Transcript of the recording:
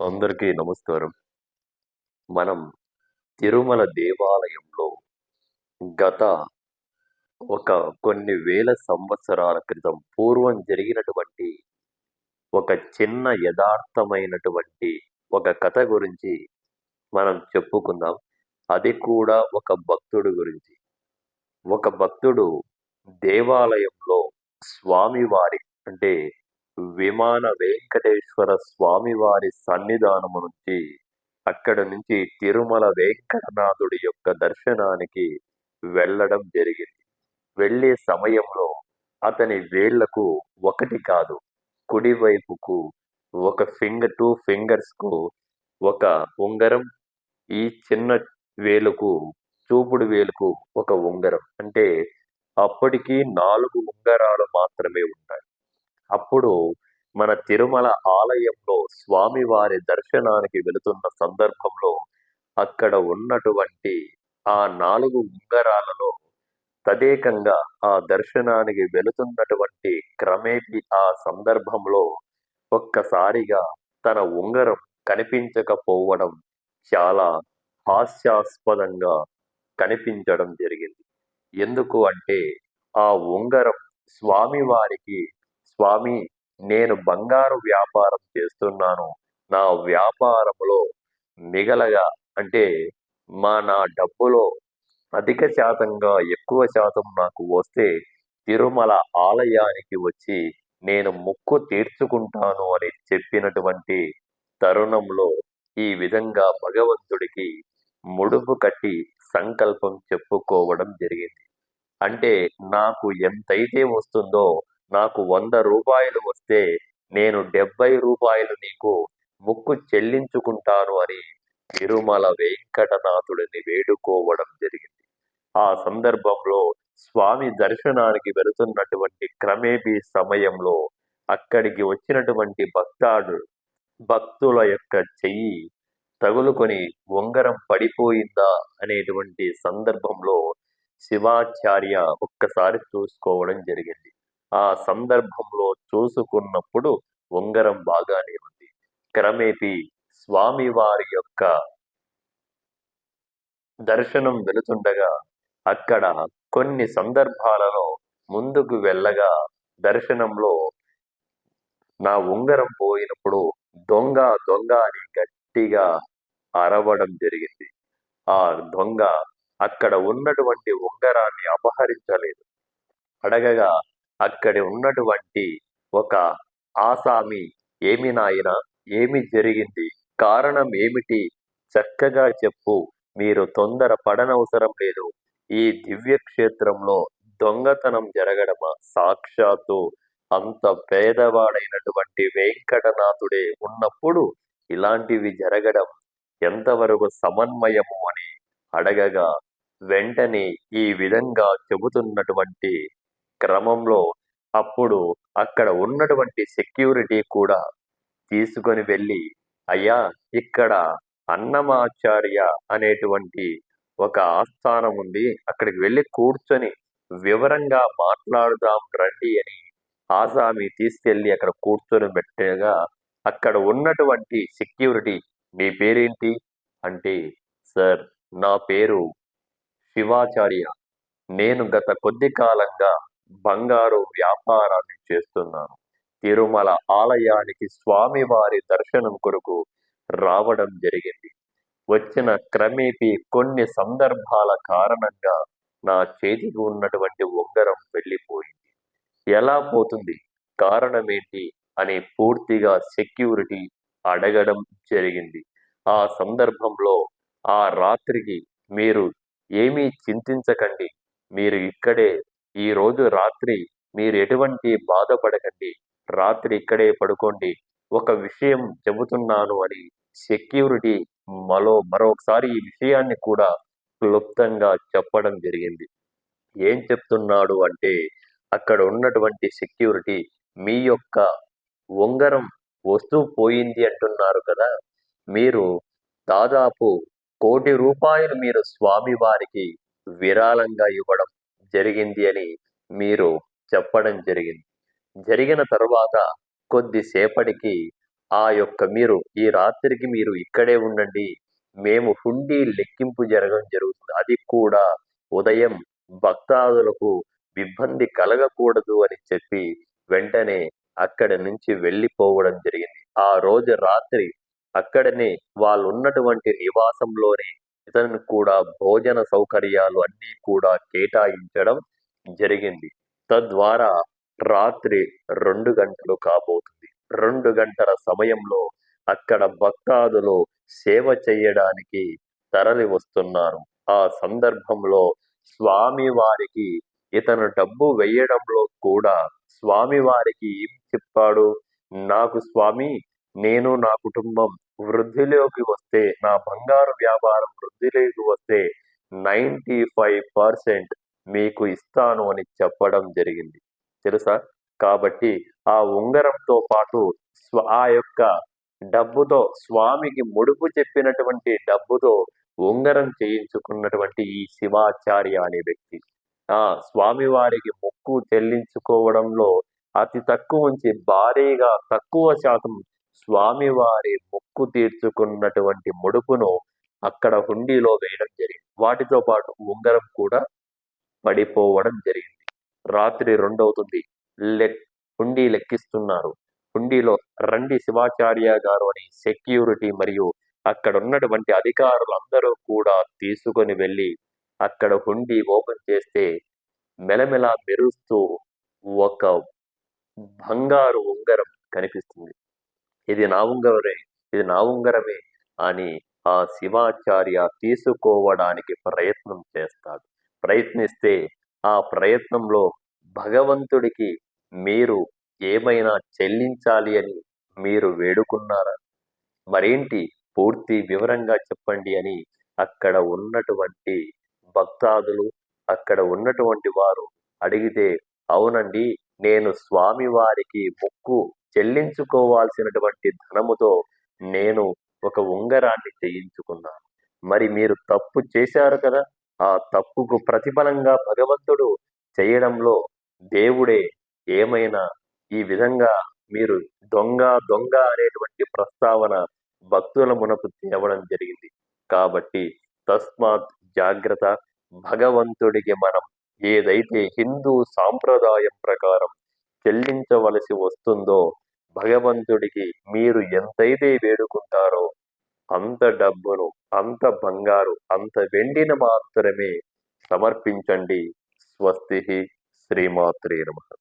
అందరికీ నమస్కారం. మనం తిరుమల దేవాలయంలో గత ఒక కొన్ని వేల సంవత్సరాల క్రితం పూర్వం జరిగినటువంటి ఒక చిన్న యథార్థమైనటువంటి ఒక కథ గురించి మనం చెప్పుకుందాం. అది కూడా ఒక భక్తుడు గురించి. ఒక భక్తుడు దేవాలయంలో స్వామివారి అంటే విమాన వెంకటేశ్వర స్వామివారి సన్నిధానము నుంచి అక్కడ నుంచి తిరుమల వెంకటనాథుడి యొక్క దర్శనానికి వెళ్ళడం జరిగింది. వెళ్ళే సమయంలో అతని వేళ్ళకు ఒకటి కాదు కుడివైపుకు ఒక ఫింగర్ టూ ఫింగర్స్కు ఒక ఉంగరం ఈ చిన్న వేలుకు చూపుడు వేలుకు ఒక ఉంగరం. అంటే అప్పటికి నాలుగు ఉంగరాలు మాత్రమే ఉంటాయి అప్పుడు మన తిరుమల ఆలయంలో స్వామివారి దర్శనానికి వెళుతున్న సందర్భంలో అక్కడ ఉన్నటువంటి ఆ నాలుగు ఉంగరాలలో తదేకంగా ఆ దర్శనానికి వెళుతున్నటువంటి క్రమేపీ ఆ సందర్భంలో ఒక్కసారిగా తన ఉంగరం కనిపించకపోవడం చాలా హాస్యాస్పదంగా కనిపించడం జరిగింది. ఎందుకు అంటే ఆ ఉంగరం స్వామివారికి స్వామి నేను బంగారు వ్యాపారం చేస్తున్నాను. నా వ్యాపారంలో మిగలగా అంటే మా నా డబ్బులో అధిక శాతంగా ఎక్కువ శాతం నాకు వస్తే తిరుమల ఆలయానికి వచ్చి నేను ముక్కు తీర్చుకుంటాను అని చెప్పినటువంటి తరుణంలో ఈ విధంగా భగవంతుడికి ముడుపు కట్టి సంకల్పం చెప్పుకోవడం జరిగింది. అంటే నాకు ఎంతైతే వస్తుందో నాకు వంద రూపాయలు వస్తే నేను డెబ్బై రూపాయలు నీకు ముక్కు చెల్లించుకుంటాను అని తిరుమల వెంకటనాథుడిని వేడుకోవడం జరిగింది. ఆ సందర్భంలో స్వామి దర్శనానికి వెళుతున్నటువంటి క్రమేపీ సమయంలో అక్కడికి వచ్చినటువంటి భక్తాడు భక్తుల యొక్క చెయ్యి తగులుకొని ఉంగరం పడిపోయిందా అనేటువంటి సందర్భంలో శివాచార్య ఒక్కసారి చూసుకోవడం జరిగింది. ఆ సందర్భంలో చూసుకున్నప్పుడు ఉంగరం బాగానే ఉంది. క్రమేపీ స్వామివారి యొక్క దర్శనం వెళుతుండగా అక్కడ కొన్ని సందర్భాలలో ముందుకు వెళ్ళగా దర్శనంలో నా ఉంగరం పోయినప్పుడు దొంగ దొంగ అని గట్టిగా అరవడం జరిగింది. ఆ దొంగ అక్కడ ఉన్నటువంటి ఉంగరాన్ని అపహరించలేదు. అడగగా అక్కడి ఉన్నటువంటి ఒక ఆసామి ఏమి నాయన? ఏమి జరిగింది? కారణం ఏమిటి? చక్కగా చెప్పు. మీరు తొందర పడనవసరం లేదు. ఈ దివ్య క్షేత్రంలో దొంగతనం జరగడమా? సాక్షాత్తు అంత పేదవాడైనటువంటి వెంకటనాథుడే ఉన్నప్పుడు ఇలాంటివి జరగడం ఎంతవరకు సమన్వయము అని అడగగా వెంటనే ఈ విధంగా చెబుతున్నటువంటి క్రమంలో అప్పుడు అక్కడ ఉన్నటువంటి సెక్యూరిటీ కూడా తీసుకొని వెళ్ళి అయ్యా ఇక్కడ అన్నమాచార్య అనేటువంటి ఒక ఆస్థానం ఉంది. అక్కడికి వెళ్ళి కూర్చొని వివరంగా మాట్లాడుదాం రండి అని ఆసామి తీసుకెళ్ళి అక్కడ కూర్చొని పెట్టగా అక్కడ ఉన్నటువంటి సెక్యూరిటీ మీ పేరేంటి? అంటే సార్ నా పేరు శివాచార్య. నేను గత కొద్ది కాలంగా బంగారు వ్యాపారాన్ని చేస్తున్నాను. తిరుమల ఆలయానికి స్వామివారి దర్శనం కొరకు రావడం జరిగింది. వచ్చిన క్రమేపీ కొన్ని సందర్భాల కారణంగా నా చేతికి ఉన్నటువంటి ఉంగరం వెళ్ళిపోయింది. ఎలా పోతుంది? కారణం ఏంటి అని పూర్తిగా సెక్యూరిటీ అడగడం జరిగింది. ఆ సందర్భంలో ఆ రాత్రికి మీరు ఏమీ చింతించకండి. మీరు ఇక్కడే ఈ రోజు రాత్రి మీరు ఎటువంటి బాధపడకండి రాత్రి ఇక్కడే పడుకోండి. ఒక విషయం చెబుతున్నాను అని సెక్యూరిటీ మరో మరొకసారి ఈ విషయాన్ని కూడా క్లుప్తంగా చెప్పడం జరిగింది. ఏం చెప్తున్నాడు అంటే అక్కడ ఉన్నటువంటి సెక్యూరిటీ మీ యొక్క ఉంగరం వస్తువు పోయింది అంటున్నారు కదా. మీరు దాదాపు కోటి రూపాయలు మీరు స్వామివారికి విరాళంగా ఇవ్వడం జరిగింది అని మీరు చెప్పడం జరిగింది. జరిగిన తర్వాత కొద్దిసేపటికి ఆ యొక్క మీరు ఈ రాత్రికి మీరు ఇక్కడే ఉండండి. మేము హుండీ లెక్కింపు జరగడం జరుగుతుంది. అది కూడా ఉదయం భక్తాదులకు ఇబ్బంది కలగకూడదు అని చెప్పి వెంటనే అక్కడి నుంచి వెళ్ళిపోవడం జరిగింది. ఆ రోజు రాత్రి అక్కడనే వాళ్ళు ఉన్నటువంటి నివాసంలోనే ఇతను కూడా భోజన సౌకర్యాలు అన్నీ కూడా కేటాయించడం జరిగింది. తద్వారా రాత్రి రెండు గంటలు కాబోతుంది. రెండు గంటల సమయంలో అక్కడ భక్తాదులు సేవ చేయడానికి తరలి వస్తున్నారు. ఆ సందర్భంలో స్వామి వారికి ఇతను డబ్బు వేయడంలో కూడా స్వామి వారికి ఏం చెప్పాడు? నాకు స్వామి నేను నా కుటుంబం వృద్ధిలోకి వస్తే నా బంగారు వ్యాపారం వృద్ధిలోకి వస్తే నైంటీ ఫైవ్ పర్సెంట్ మీకు ఇస్తాను అని చెప్పడం జరిగింది. తెలుసా? కాబట్టి ఆ ఉంగరంతో పాటు స్వ ఆ యొక్క డబ్బుతో స్వామికి ముడుపు చెప్పినటువంటి డబ్బుతో ఉంగరం చేయించుకున్నటువంటి ఈ శివాచార్య అనే వ్యక్తి. ఆ స్వామివారికి మొక్కు చెల్లించుకోవడంలో అతి తక్కువ నుంచి భారీగా తక్కువ శాతం స్వామివారి మొక్కు తీర్చుకున్నటువంటి ముడుపును అక్కడ హుండీలో వేయడం జరిగింది. వాటితో పాటు ఉంగరం కూడా పడిపోవడం జరిగింది. రాత్రి రెండవుతుంది. లెక్ హుండీ లెక్కిస్తున్నారు. హుండీలో రండి శివాచార్య గారు అని సెక్యూరిటీ మరియు అక్కడ ఉన్నటువంటి అధికారులందరూ కూడా తీసుకొని వెళ్ళి అక్కడ హుండీ ఓపెన్ చేస్తే మెలమెల మెరుస్తూ ఒక బంగారు ఉంగరం కనిపిస్తుంది. ఇది నా ఉంగరే ఇది నా ఉంగరమే అని ఆ శివాచార్య తీసుకోవడానికి ప్రయత్నం చేస్తాడు. ప్రయత్నిస్తే ఆ ప్రయత్నంలో భగవంతుడికి మీరు ఏమైనా చెల్లించాలి అని మీరు వేడుకున్నారా? మరేంటి? పూర్తి వివరంగా చెప్పండి అని అక్కడ ఉన్నటువంటి భక్తాదులు అక్కడ ఉన్నటువంటి వారు అడిగితే అవునండి నేను స్వామి వారికి చెల్లించుకోవాల్సినటువంటి ధనముతో నేను ఒక ఉంగరాన్ని చేయించుకున్నాను. మరి మీరు తప్పు చేశారు కదా? ఆ తప్పుకు ప్రతిఫలంగా భగవంతుడు చేయడంలో దేవుడే ఏమైనా ఈ విధంగా మీరు దొంగ దొంగ అనేటువంటి ప్రస్తావన భక్తుల మునకు తేవడం జరిగింది. కాబట్టి తస్మాత్ జాగ్రత్త. భగవంతుడికి మనం ఏదైతే హిందూ సాంప్రదాయం ప్రకారం చెల్లించవలసి వస్తుందో భగవంతుడికి మీరు ఎంతైతే వేడుకుంటారో అంత డబ్బును అంత బంగారు అంత వెండిని మాత్రమే సమర్పించండి. స్వస్తి శ్రీమాత్రే నమః.